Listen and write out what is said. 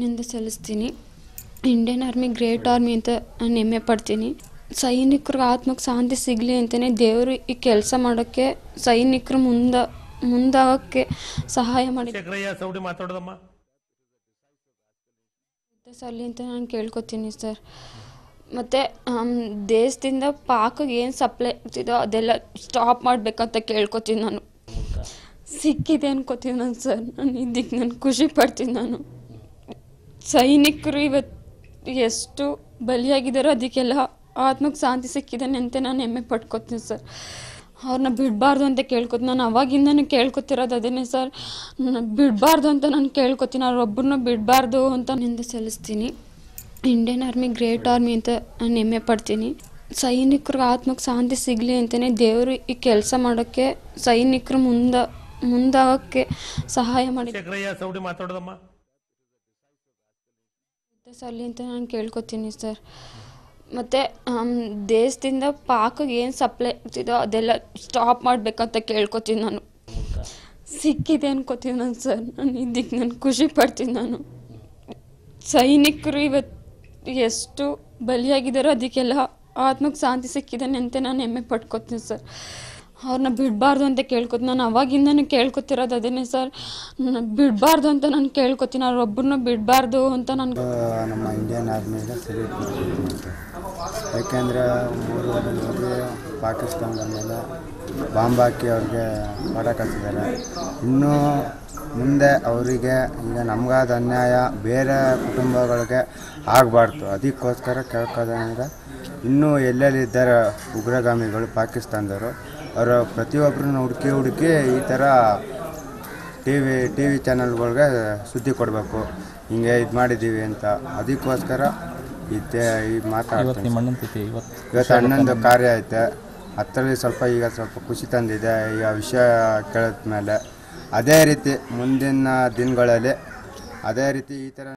ನಿಂದ ಸಲ್ಲಿಸ್ತೀನಿ. Indian army great army ಅಂತ ನಾನು ಹೆಮ್ಮೆ ಪಡ್ತೀನಿ. ಸೈನಿಕರಿಗೆ ಆತ್ಮಕ್ಕೆ ಶಾಂತಿ ಸಿಗಲಿ ಅಂತಲೇ ದೇವರು ಈ ಕೆಲಸ ಮಾಡೋಕ್ಕೆ ಸೈನಿಕರು ಮುಂದ ಮುಂದಾಗೋಕ್ಕೆ ಸಹಾಯ ಮಾಡಿ ಸಲ್ಲಿ ಅಂತ ನಾನು ಕೇಳ್ಕೊತೀನಿ ಸರ್. ಮತ್ತು ದೇಶದಿಂದ ಪಾಕಿಗೆ ಏನು ಸಪ್ಲೈ ಆಗ್ತಿದೋ ಅದೆಲ್ಲ ಸ್ಟಾಪ್ ಮಾಡಬೇಕಂತ ಕೇಳ್ಕೊತೀನಿ ನಾನು. ಸಿಕ್ಕಿದೆ ಅನ್ಕೋತೀನಿ ನಾನು ಸರ್. ನಾನು ಇದಕ್ಕೆ ನಾನು ಖುಷಿ ಪಡ್ತೀನಿ ನಾನು. ಸೈನಿಕರು ಇವತ್ತು ಎಷ್ಟು ಬಲಿಯಾಗಿದ್ದಾರೋ ಅದಕ್ಕೆಲ್ಲ ಆತ್ಮಕ್ಕೆ ಶಾಂತಿ ಸಿಕ್ಕಿದ್ದಾನೆ ಅಂತ ನಾನು ಹೆಮ್ಮೆ ಪಡ್ಕೊತೀನಿ ಸರ್. ಅವ್ರನ್ನ ಬಿಡಬಾರ್ದು ಅಂತ ಕೇಳ್ಕೊತೀನಿ. ನಾನು ಅವಾಗಿಂದನೂ ಕೇಳ್ಕೊತಿರೋದು ಅದೇನೆ ಸರ್. ಬಿಡಬಾರ್ದು ಅಂತ ನಾನು ಕೇಳ್ಕೊತೀನಿ. ಅವ್ರೊಬ್ಬರನ್ನ ಬಿಡಬಾರ್ದು ಅಂತ ನಿಂದ ಸಲ್ಲಿಸ್ತೀನಿ. ಇಂಡಿಯನ್ ಆರ್ಮಿ, ಗ್ರೇಟ್ ಆರ್ಮಿ ಅಂತ ನಾನು ಹೆಮ್ಮೆ ಪಡ್ತೀನಿ. ಸೈನಿಕರಿಗೆ ಆತ್ಮಕ್ಕೆ ಶಾಂತಿ ಸಿಗಲಿ ಅಂತಲೇ ದೇವರು ಈ ಕೆಲಸ ಮಾಡೋಕ್ಕೆ, ಸೈನಿಕರು ಮುಂದೆ, ಮುಂದಾಗೋಕ್ಕೆ ಸಹಾಯ ಮಾಡಿ ಸೌಡಿ ಸಲ್ಲಿ ಅಂತ ನಾನು ಕೇಳ್ಕೊತೀನಿ ಸರ್ ಮತ್ತು ದೇಶದಿಂದ ಪಾಕಗೆ ಏನು ಸಪ್ಲೈ ಆಗ್ತಿದೋ ಅದೆಲ್ಲ ಸ್ಟಾಪ್ ಮಾಡಬೇಕಂತ ಕೇಳ್ಕೊತೀನಿ ನಾನು. ಸಿಕ್ಕಿದೆ ಅನ್ಕೋತೀನಿ ನಾನು ಸರ್ ನಾನು ಇದಕ್ಕೆ ನಾನು ಖುಷಿ ಪಡ್ತೀನಿ ನಾನು. ಸೈನಿಕರು ಇವತ್ತು ಎಷ್ಟು ಬಲಿಯಾಗಿದ್ದಾರೋ ಅದಕ್ಕೆಲ್ಲ ಆತ್ಮಕ್ಕೆ ಶಾಂತಿ ಸಿಕ್ಕಿದ್ದಾನೆ ಅಂತ ನಾನು ಹೆಮ್ಮೆ ಪಡ್ಕೊತೀನಿ ಸರ್ ಅವ್ರನ್ನ ಬಿಡಬಾರ್ದು ಅಂತ ಕೇಳ್ಕೊತೀನಿ ನಾನು ಅವಾಗಿಂದನೂ ಕೇಳ್ಕೊತಿರೋದು ಅದೇನೇ ಸರ್. ಬಿಡಬಾರ್ದು ಅಂತ ನಾನು ಕೇಳ್ಕೊತೀನಿ. ಅವ್ರೊಬ್ಬರನ್ನ ಬಿಡಬಾರ್ದು ಅಂತ ನಾನು ನಮ್ಮ ಇಂಡಿಯನ್ ಆರ್ಮಿಗೆ ಯಾಕೆಂದರೆ ಮೂರು ಹೋಗಿ ಪಾಕಿಸ್ತಾನದ ಮೇಲೆ ಬಾಂಬ್ ಹಾಕಿ ಅವ್ರಿಗೆ ಪಾಠ ಕಟ್ಟಿದ್ದಾರೆ ಇನ್ನೂ ಮುಂದೆ ಅವರಿಗೆ ಈಗ ನಮಗಾದ ಅನ್ಯಾಯ ಬೇರೆ ಕುಟುಂಬಗಳಿಗೆ ಆಗಬಾರ್ದು. ಅದಕ್ಕೋಸ್ಕರ ಕೇಳ್ಕೋದಂದ್ರೆ ಇನ್ನೂ ಎಲ್ಲೆಲ್ಲಿದ್ದಾರೆ ಉಗ್ರಗಾಮಿಗಳು ಪಾಕಿಸ್ತಾನದವರು ಅವರು ಪ್ರತಿಯೊಬ್ಬರನ್ನ ಹುಡುಕಿ ಹುಡುಕಿ ಈ ಥರ ಟಿ ವಿ ಟಿ ವಿ ಚಾನಲ್ಗಳಿಗೆ ಸುದ್ದಿ ಕೊಡಬೇಕು. ಹಿಂಗೆ ಇದು ಮಾಡಿದ್ದೀವಿ ಅಂತ. ಅದಕ್ಕೋಸ್ಕರ ಇದ್ದೇ ಈ ಮಾತಾಡ್ತೀನಿ. ಇವತ್ತು ಇವತ್ತು ಅಣ್ಣಂದು ಕಾರ್ಯ ಐತೆ. ಅದರಲ್ಲಿ ಸ್ವಲ್ಪ ಈಗ ಸ್ವಲ್ಪ ಖುಷಿ ತಂದಿದೆ. ಈಗ ವಿಷಯ ಕೇಳಿದ ಮೇಲೆ ಅದೇ ರೀತಿ ಮುಂದಿನ ದಿನಗಳಲ್ಲಿ ಅದೇ ರೀತಿ ಈ ಥರ